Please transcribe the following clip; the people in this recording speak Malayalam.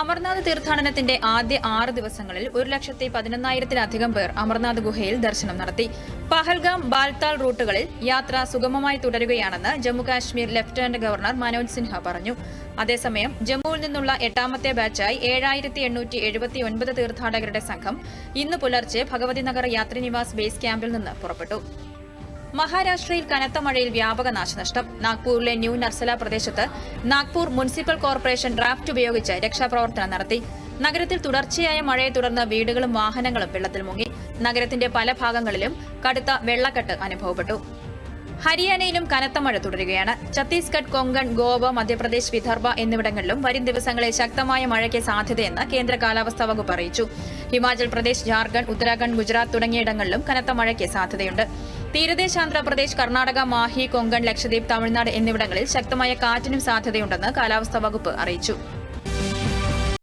അമർനാഥ് തീർത്ഥാടനത്തിന്റെ ആദ്യ ആറ് ദിവസങ്ങളിൽ ഒരു ലക്ഷത്തി പതിനൊന്നായിരത്തിലധികം പേർ അമർനാഥ് ഗുഹയിൽ ദർശനം നടത്തി. പഹൽഗാം ബാൽത്താൽ റൂട്ടുകളിൽ യാത്ര സുഗമമായി തുടരുകയാണെന്ന് ജമ്മുകാശ്മീർ ലഫ്റ്റനന്റ് ഗവർണർ മനോജ് സിൻഹ പറഞ്ഞു. അതേസമയം ജമ്മുവിൽ നിന്നുള്ള എട്ടാമത്തെ ബാച്ചായി ഏഴായിരത്തി എണ്ണൂറ്റി എഴുപത്തി ഒൻപത് തീർത്ഥാടകരുടെ സംഘം ഇന്ന് പുലർച്ചെ ഭഗവതി നഗർ യാത്രിനിവാസ് ബേസ് ക്യാമ്പിൽ നിന്ന് പുറപ്പെട്ടു. മഹാരാഷ്ട്രയിൽ കനത്ത മഴയിൽ വ്യാപക നാശനഷ്ടം. നാഗ്പൂരിലെ ന്യൂ നർസല പ്രദേശത്ത് നാഗ്പൂർ മുനിസിപ്പൽ കോർപ്പറേഷൻ ഡ്രാഫ്റ്റ് ഉപയോഗിച്ച് രക്ഷാപ്രവർത്തനം നടത്തി. നഗരത്തിൽ തുടർച്ചയായ മഴയെ തുടർന്ന് വീടുകളും വാഹനങ്ങളും വെള്ളത്തിൽ മുങ്ങി. നഗരത്തിന്റെ പല ഭാഗങ്ങളിലും കടുത്ത വെള്ളക്കെട്ട് അനുഭവപ്പെട്ടു. ഹരിയാനയിലും കനത്ത മഴ തുടരുകയാണ്. ഛത്തീസ്ഗഡ് കൊങ്കൺ ഗോവ മധ്യപ്രദേശ് വിദർഭ എന്നിവിടങ്ങളിലും വരും ദിവസങ്ങളിൽ ശക്തമായ മഴയ്ക്ക് സാധ്യതയെന്ന് കേന്ദ്ര കാലാവസ്ഥാ വകുപ്പ് അറിയിച്ചു. ഹിമാചൽ പ്രദേശ് ജാർഖണ്ഡ് ഉത്തരാഖണ്ഡ് ഗുജറാത്ത് തുടങ്ങിയിടങ്ങളിലും കനത്ത മഴയ്ക്ക് സാധ്യതയുണ്ട്. തീരദേശ ആന്ധ്രാപ്രദേശ് കർണാടക മാഹി കൊങ്കൺ ലക്ഷദ്വീപ് തമിഴ്നാട് എന്നിവിടങ്ങളിൽ ശക്തമായ കാറ്റിനും സാധ്യതയുണ്ടെന്ന് കാലാവസ്ഥാ വകുപ്പ് അറിയിച്ചു.